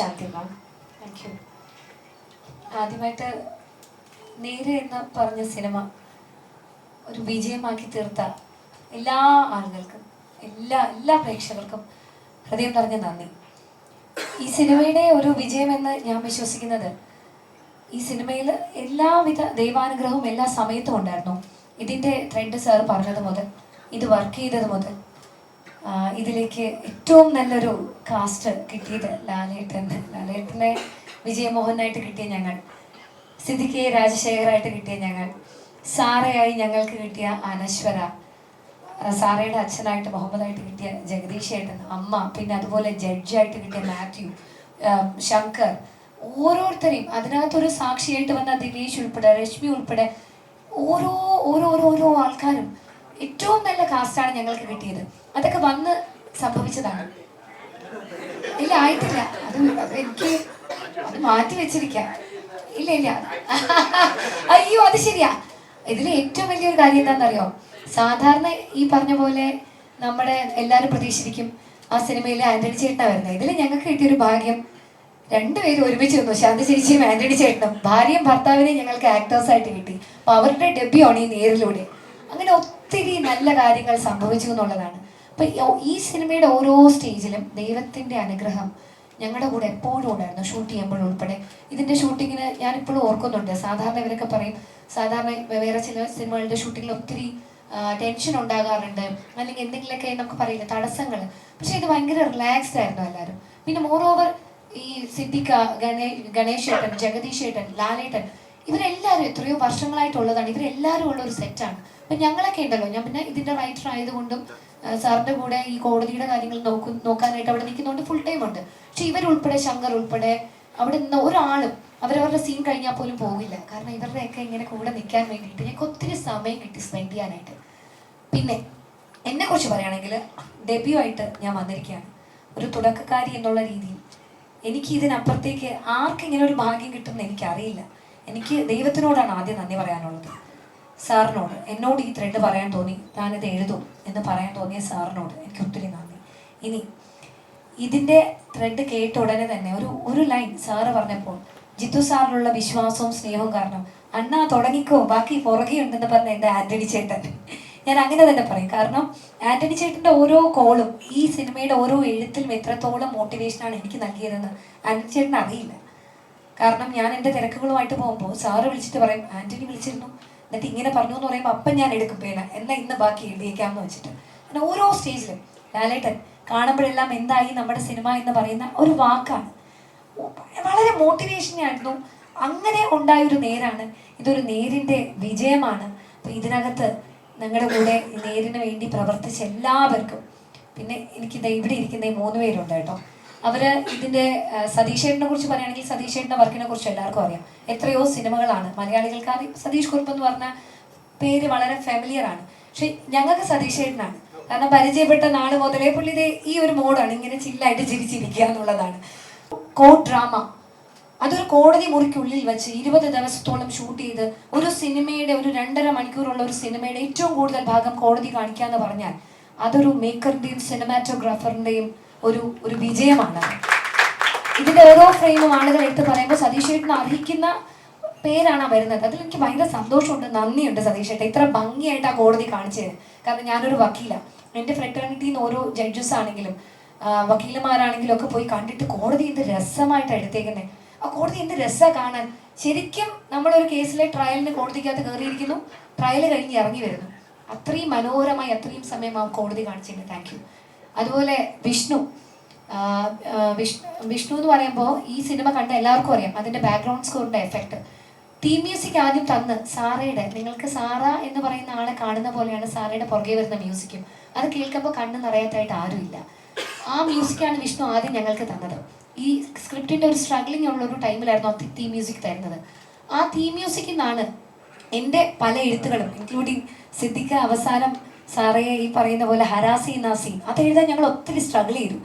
ശാന്തിമ thank you ആദ്യമായിട്ട് നേരെ എന്ന് പറഞ്ഞ സിനിമ ഒരു വിജയമാക്കി തീർത്ത എല്ലാ ആളുകൾക്കും എല്ലാ എല്ലാ പ്രേക്ഷകർക്കും ഹൃദയം നിറഞ്ഞ നന്ദി. ഈ സിനിമയുടെ ഒരു വിജയമെന്ന് ഞാൻ വിശ്വസിക്കുന്നത് ഈ സിനിമയിൽ എല്ലാവിധ ദൈവാനുഗ്രഹവും എല്ലാ സമയത്തും ഉണ്ടായിരുന്നു. ഇതിന്റെ ട്രെൻഡ് സാർ പറഞ്ഞത് മുതൽ ഇത് വർക്ക് ചെയ്തത് മുതൽ ഇതിലേക്ക് ഏറ്റവും നല്ലൊരു കാസ്റ്റ് കിട്ടിയത് ലാലേട്ടൻ. ലാലേട്ടനെ വിജയമോഹനായിട്ട് കിട്ടിയ ഞങ്ങൾ. സിദ്ദിഖെ രാജശേഖറായിട്ട് കിട്ടിയ ഞങ്ങൾ. സാറയായി ഞങ്ങൾക്ക് കിട്ടിയ അനശ്വര. സാറയുടെ അച്ഛനായിട്ട് മുഹമ്മദായിട്ട് കിട്ടിയ ജഗദീഷ് ഏട്ടൻ അമ്മ പിന്നെ അതുപോലെ ജഡ്ജായിട്ട് കിട്ടിയ മാത്യു ശങ്കർ. ഓരോരുത്തരെയും അതിനകത്തൊരു സാക്ഷിയായിട്ട് വന്ന ദിനേശ് ഉൾപ്പെടെ രശ്മി ഉൾപ്പെടെ ഓരോ ഓരോ ഓരോ ആൾക്കാരും ഏറ്റവും നല്ല കാസ്റ്റാണ് ഞങ്ങൾക്ക് കിട്ടിയത്. അതൊക്കെ വന്ന് സംഭവിച്ചതാണ്. ഇല്ല ആയിട്ടില്ല. അത് എനിക്ക് അത് മാറ്റി വെച്ചിരിക്കാം. ഇല്ല ഇല്ല. അയ്യോ അത് ശരിയാ. ഇതിൽ ഏറ്റവും വലിയൊരു കാര്യം എന്താണെന്നറിയോ? സാധാരണ ഈ പറഞ്ഞ പോലെ നമ്മുടെ എല്ലാവരും പ്രതീക്ഷിക്കും ആ സിനിമയിലെ ആന്റണി ചേട്ടനാ വരുന്നത്. ഇതിൽ ഞങ്ങൾക്ക് കിട്ടിയൊരു ഭാഗ്യം. രണ്ടുപേരും ഒരുമിച്ച് വന്നു ശാന്തി ചേച്ചിയും ആന്റണി ചേട്ടനും. ഭാര്യയും ഭർത്താവിനെയും ഞങ്ങൾക്ക് ആക്ടേഴ്സായിട്ട് കിട്ടി. അപ്പൊ അവരുടെ ഡെബ്യൂ ആണ് ഈ നേരിലൂടെ. അങ്ങനെ ഒത്തിരി നല്ല കാര്യങ്ങൾ സംഭവിച്ചു എന്നുള്ളതാണ്. അപ്പൊ ഈ- സിനിമയുടെ ഓരോ സ്റ്റേജിലും ദൈവത്തിന്റെ അനുഗ്രഹം ഞങ്ങളുടെ കൂടെ എപ്പോഴും ഉണ്ടായിരുന്നു. ഷൂട്ട് ചെയ്യുമ്പോഴും ഉൾപ്പെടെ. ഇതിന്റെ ഷൂട്ടിങ്ങിന് ഞാൻ ഇപ്പോഴും ഓർക്കുന്നുണ്ട്. സാധാരണ ഇവരൊക്കെ പറയും സാധാരണ വേറെ ചില സിനിമകളുടെ ഷൂട്ടിങ്ങിൽ ഒത്തിരി ടെൻഷൻ ഉണ്ടാകാറുണ്ട്. അല്ലെങ്കിൽ എന്തെങ്കിലുമൊക്കെ നമുക്ക് പറയില്ല തടസ്സങ്ങൾ. പക്ഷെ ഇത് ഭയങ്കര റിലാക്സ്ഡ് ആയിരുന്നു എല്ലാവരും. പിന്നെ മോർ ഓവർ ഈ സിദ്ദിഖ ഗണേ ഗണേഷ് ജഗദീഷേട്ടൻ ലാലേട്ടൻ ഇവരെല്ലാവരും എത്രയോ വർഷങ്ങളായിട്ടുള്ളതാണ്. ഇവരെല്ലാവരും ഉള്ള ഒരു സെറ്റാണ് അപ്പൊ ഞങ്ങളൊക്കെ ഉണ്ടല്ലോ. ഞാൻ പിന്നെ ഇതിന്റെ റൈറ്റർ ആയതുകൊണ്ടും സാറിന്റെ കൂടെ ഈ കോടതിയുടെ കാര്യങ്ങൾ നോക്കും നോക്കാനായിട്ട് അവിടെ നിൽക്കുന്നതുകൊണ്ട് ഫുൾ ടൈം ഉണ്ട്. പക്ഷെ ഇവരുൾപ്പെടെ ശങ്കർ ഉൾപ്പെടെ അവിടെ നിന്ന് ഒരാളും അവരവരുടെ സീൻ കഴിഞ്ഞാൽ പോലും പോകില്ല കാരണം ഇവരുടെയൊക്കെ ഇങ്ങനെ കൂടെ നിൽക്കാൻ വേണ്ടിയിട്ട് ഞങ്ങൾക്ക് ഒത്തിരി സമയം കിട്ടി സ്പെൻഡ് ചെയ്യാനായിട്ട്. പിന്നെ എന്നെ കുറിച്ച് പറയുകയാണെങ്കിൽ ഡെബ്യൂ ആയിട്ട് ഞാൻ വന്നിരിക്കുകയാണ്. ഒരു തുടക്കക്കാരി എന്നുള്ള രീതിയിൽ. എനിക്ക് ഇതിനപ്പുറത്തേക്ക് ആർക്കിങ്ങനെ ഒരു ഭാഗ്യം കിട്ടുമെന്ന് എനിക്കറിയില്ല. എനിക്ക് ദൈവത്തിനോടാണ് ആദ്യം നന്ദി പറയാനുള്ളത്. സാറിനോട് എന്നോട് ഈ ത്രെഡ് പറയാൻ തോന്നി. താനിത് എഴുതും എന്ന് പറയാൻ തോന്നിയ സാറിനോട് എനിക്ക് ഒത്തിരി നന്ദി. ഇനി ഇതിന്റെ ത്രെഡ് കേട്ട ഉടനെ തന്നെ ഒരു ഒരു ലൈൻ സാറ് പറഞ്ഞപ്പോൾ ജിത്തു സാറിനുള്ള വിശ്വാസവും സ്നേഹവും കാരണം അണ്ണാ തുടങ്ങിക്കോ. ബാക്കി പുറകെ ഉണ്ടെന്ന് പറഞ്ഞ എന്റെ ആന്റണി ചേട്ടൻ. ഞാൻ അങ്ങനെ തന്നെ പറയും. കാരണം ആന്റണി ചേട്ടന്റെ ഓരോ കോളും ഈ സിനിമയുടെ ഓരോ എഴുത്തിലും എത്രത്തോളം മോട്ടിവേഷനാണ് എനിക്ക് നൽകിയതെന്ന് ആന്റണി ചേട്ടൻ അറിയില്ല. കാരണം ഞാൻ എന്റെ തിരക്കുകളുമായിട്ട് പോകുമ്പോൾ സാറ് വിളിച്ചിട്ട് പറയും ആന്റണി വിളിച്ചിരുന്നു. എന്നിട്ട് ഇങ്ങനെ പറഞ്ഞു എന്ന് പറയുമ്പോൾ അപ്പം ഞാൻ എടുക്കും പേന. എന്നാ ഇന്ന് ബാക്കി എഴുതിയേക്കാമെന്ന് വെച്ചിട്ട്. അങ്ങനെ ഓരോ സ്റ്റേജിലും ലാലേട്ടൻ കാണുമ്പോഴെല്ലാം എന്തായി നമ്മുടെ സിനിമ എന്ന് പറയുന്ന ഒരു വാക്കാണ്. വളരെ മോട്ടിവേഷൻ ആയിരുന്നു. അങ്ങനെ ഉണ്ടായൊരു നേരാണ്. ഇതൊരു നേരിന്റെ വിജയമാണ്. അപ്പൊ ഇതിനകത്ത് ഞങ്ങളുടെ കൂടെ നേരിന് വേണ്ടി പ്രവർത്തിച്ച എല്ലാവർക്കും പിന്നെ എനിക്ക് ഇവിടെ ഇരിക്കുന്ന ഈ മൂന്ന് പേരുണ്ട് കേട്ടോ. അവർ ഇതിന്റെ സതീഷേട്ടനെ കുറിച്ച് പറയുകയാണെങ്കിൽ സതീഷേട്ടന്റെ വർക്കിനെ കുറിച്ച് എല്ലാവർക്കും അറിയാം. എത്രയോ സിനിമകളാണ്. മലയാളികൾക്ക് സതീഷ് കുറുപ്പ് എന്ന് പറഞ്ഞ പേര് വളരെ ഫെമിലിയർ ആണ്. പക്ഷെ ഞങ്ങൾക്ക് സതീഷേട്ടനാണ് കാരണം പരിചയപ്പെട്ട നാൾ മുതലേ പുള്ളിയുടെ ഈ ഒരു മോഡാണ്. ഇങ്ങനെ ചില്ലായിട്ട് ജീവിച്ചിരിക്കുക എന്നുള്ളതാണ്. കോഡ് ഡ്രാമ അതൊരു കോടതി മുറിക്കുള്ളിൽ വെച്ച് ഇരുപത് ദിവസത്തോളം ഷൂട്ട് ചെയ്ത് ഒരു സിനിമയുടെ ഒരു രണ്ടര മണിക്കൂറുള്ള ഒരു സിനിമയുടെ ഏറ്റവും കൂടുതൽ ഭാഗം കോടതി കാണിക്കുക എന്ന് പറഞ്ഞാൽ അതൊരു മേക്കറിന്റെയും സിനിമാറ്റോഗ്രാഫറിന്റെയും ഒരു ഒരു വിജയമാണ്. ഇതിന്റെ ഓരോ ഫ്രെയിമും ആളുകൾ എടുത്ത് പറയുമ്പോൾ സതീഷ് ഏട്ടന് അർഹിക്കുന്ന പേരാണ് വരുന്നത്. അതിൽ എനിക്ക് ഭയങ്കര സന്തോഷമുണ്ട് നന്ദിയുണ്ട് സതീഷ് ഏട്ടൻ. ഇത്ര ഭംഗിയായിട്ട് ആ കോടതി കാണിച്ചത് കാരണം ഞാനൊരു വക്കീലാണ് എന്റെ ഫ്രട്ടേണിറ്റിയിൽ ഓരോ ജഡ്ജസ് ആണെങ്കിലും വക്കീലമാരാണെങ്കിലും ഒക്കെ പോയി കണ്ടിട്ട് കോടതി എന്ത് രസമായിട്ട് എടുത്തേക്കുന്നത് ആ കോടതി എന്ത് രസമാണ് കാണാൻ. ശരിക്കും നമ്മളൊരു കേസിലെ ട്രയലിന് കോടതിക്കകത്ത് കയറിയിരിക്കുന്നു ട്രയൽ കഴിഞ്ഞ് ഇറങ്ങി വരുന്നു. അത്രയും മനോഹരമായി അത്രയും സമയം ആ കോടതി കാണിച്ചിട്ടുണ്ട് താങ്ക് അതുപോലെ വിഷ്ണു. വിഷ്ണു വിഷ്ണു എന്ന് പറയുമ്പോൾ ഈ സിനിമ കണ്ട എല്ലാവർക്കും അറിയാം. അതിന്റെ ബാക്ക്ഗ്രൗണ്ട് സ്കോറിന്റെ എഫക്റ്റ് തീം മ്യൂസിക് ആദ്യം തന്ന് സാറയുടെ നിങ്ങൾക്ക് സാറ എന്ന് പറയുന്ന ആളെ കാണുന്ന പോലെയാണ് സാറയുടെ പുറകെ വരുന്ന മ്യൂസിക്കും അത് കേൾക്കുമ്പോൾ കണ്ണ് നിറയാത്തായിട്ട് ആരുമില്ല. ആ മ്യൂസിക്കാണ് വിഷ്ണു ആദ്യം ഞങ്ങൾക്ക് തന്നത്. ഈ സ്ക്രിപ്റ്റിന്റെ ഒരു സ്ട്രഗ്ലിംഗ് ഉള്ള ഒരു ടൈമിലായിരുന്നു ആ തീം മ്യൂസിക് തരുന്നത്. ആ തീം മ്യൂസിക്കിൽ നിന്നാണ് എന്റെ പല എഴുത്തുകളും ഇൻക്ലൂഡിങ് സിദ്ദിഖ അവസാനം സാറേ ഈ പറയുന്ന പോലെ ഹരാസി നാസി അത് എഴുതാൻ ഞങ്ങൾ ഒത്തിരി സ്ട്രഗിൾ ചെയ്തു.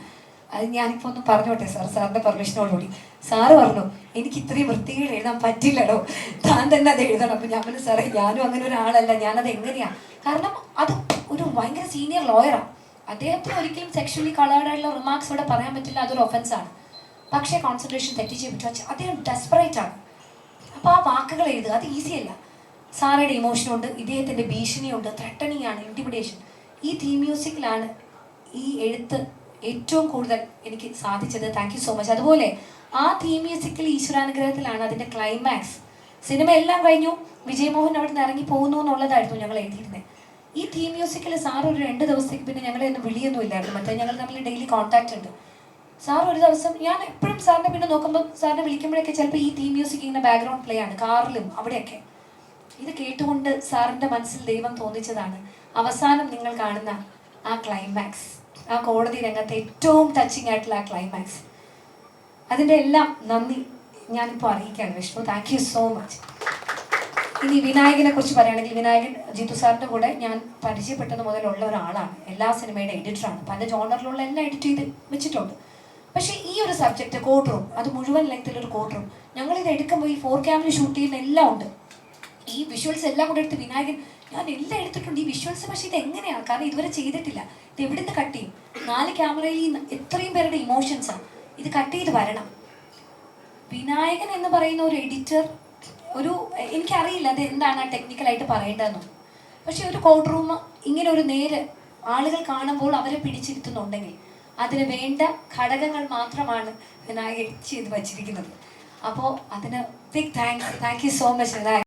അത് ഞാനിപ്പോൾ ഒന്ന് പറഞ്ഞോട്ടെ സാർ സാറിന്റെ പെർമിഷനോടുകൂടി സാറ് പറഞ്ഞു എനിക്ക് ഇത്രയും വൃത്തികൾ എഴുതാൻ പറ്റില്ലടോ. താൻ തന്നെ അത് എഴുതണം. അപ്പൊ ഞാൻ പറഞ്ഞു സാറേ ഞാനും അങ്ങനെ ഒരാളല്ല ഞാനത് എങ്ങനെയാ? കാരണം അത് ഒരു ഭയങ്കര സീനിയർ ലോയറാണ് അദ്ദേഹത്തിന് ഒരിക്കലും സെക്ഷലി കളേഡായിട്ടുള്ള റിമാർക്സ് ഇവിടെ പറയാൻ പറ്റില്ല അതൊരു ഒഫൻസ് ആണ്. പക്ഷേ കോൺസെൻട്രേഷൻ തെറ്റിച്ചേ പറ്റും അദ്ദേഹം ഡെസ്പറേറ്റ് ആണ്. അപ്പോൾ ആ വാക്കുകൾ എഴുതുക അത് ഈസി അല്ല. സാറയുടെ ഇമോഷനുണ്ട് ഇദ്ദേഹത്തിന്റെ ഭീഷണിയുണ്ട് ത്രട്ടണിങ് ആണ് ഇന്റിമിഡേഷൻ ഈ തീം മ്യൂസിക്കിലാണ് ഈ എഴുത്ത് ഏറ്റവും കൂടുതൽ എനിക്ക് സാധിച്ചത്. താങ്ക് യു സോ മച്ച് അതുപോലെ ആ തീം മ്യൂസിക്കിൽ ഈശ്വരാനുഗ്രഹത്തിലാണ് അതിന്റെ ക്ലൈമാക്സ് സിനിമ എല്ലാം കഴിഞ്ഞു. വിജയമോഹൻ അവിടെ നിന്ന് ഇറങ്ങി പോകുന്നു എന്നുള്ളതായിരുന്നു ഞങ്ങൾ എഴുതിയിരുന്നത് ഈ തീം മ്യൂസിക്കിൽ സാർ ഒരു രണ്ട് ദിവസത്തേക്ക് പിന്നെ ഞങ്ങളെ ഒന്നും വിളിയൊന്നും ഇല്ലായിരുന്നു. മറ്റേ ഞങ്ങൾ തമ്മിൽ ഡെയിലി കോൺടാക്റ്റ് ഉണ്ട്. സാർ ഒരു ദിവസം ഞാൻ എപ്പോഴും സാറിനെ പിന്നെ നോക്കുമ്പോൾ സാറിനെ വിളിക്കുമ്പോഴൊക്കെ ചിലപ്പോൾ ഈ തീം മ്യൂസിക് ഇങ്ങനെ ബാക്ക്ഗ്രൗണ്ട് പ്ലേ ആണ്. കാറിലും അവിടെയൊക്കെ. ഇത് കേട്ടുകൊണ്ട് സാറിന്റെ മനസ്സിൽ ദൈവം തോന്നിച്ചതാണ്. അവസാനം നിങ്ങൾ കാണുന്ന ആ ക്ലൈമാക്സ് ആ കോടതി രംഗത്തെ ഏറ്റവും ടച്ചിങ് ആയിട്ടുള്ള ആ ക്ലൈമാക്സ് അതിന്റെ എല്ലാം നന്ദി ഞാനിപ്പോൾ അറിയിക്കുകയാണ് Vishnu. Thank you so much ഇനി വിനായകനെ കുറിച്ച് പറയുകയാണെങ്കിൽ വിനായകൻ ജിത്തു സാറിന്റെ കൂടെ ഞാൻ പരിചയപ്പെട്ടത് മുതലുള്ള ഒരാളാണ്. എല്ലാ സിനിമയുടെ എഡിറ്ററാണ് പല ജോണറിലുള്ള എല്ലാം എഡിറ്റ് ചെയ്ത് വെച്ചിട്ടുണ്ട്. പക്ഷേ ഈ ഒരു സബ്ജക്റ്റ് കോർട്ട് റൂം അത് മുഴുവൻ ലെങ്തിലൊരു ഒരു കോർട്ട് റൂം ഞങ്ങൾ ഇത് എടുക്കുമ്പോൾ ഈ ഫോർ ക്യാമറ ഷൂട്ട് ചെയ്യുന്ന എല്ലാം ഉണ്ട്. ഈ വിഷ്വൽസ് എല്ലാം കൂടെ എടുത്ത് വിനായകൻ ഞാൻ എല്ലാം എടുത്തിട്ടുണ്ട്. ഈ വിഷ്വൽസ് പക്ഷേ ഇത് എങ്ങനെയാണ്? കാരണം ഇതുവരെ ചെയ്തിട്ടില്ല. ഇത് എവിടുന്ന് കട്ട് ചെയ്യും? നാല് ക്യാമറയിൽ എത്രയും പേരുടെ ഇമോഷൻസാണ് ഇത് കട്ട് ചെയ്ത് വരണം. വിനായകൻ എന്ന് പറയുന്ന ഒരു എഡിറ്റർ ഒരു എനിക്കറിയില്ല അത് എന്താണ് ആ ടെക്നിക്കലായിട്ട് പറയേണ്ടതെന്നും. പക്ഷെ ഒരു കോട്ട് റൂം ഇങ്ങനെ ഒരു നേര് ആളുകൾ കാണുമ്പോൾ അവരെ പിടിച്ചിരുത്തുന്നുണ്ടെങ്കിൽ അതിന് വേണ്ട ഘടകങ്ങൾ മാത്രമാണ് വിനായകൻ ചെയ്ത് വച്ചിരിക്കുന്നത്. അപ്പോൾ അതിന് big thanks thank you so much Vinayakan.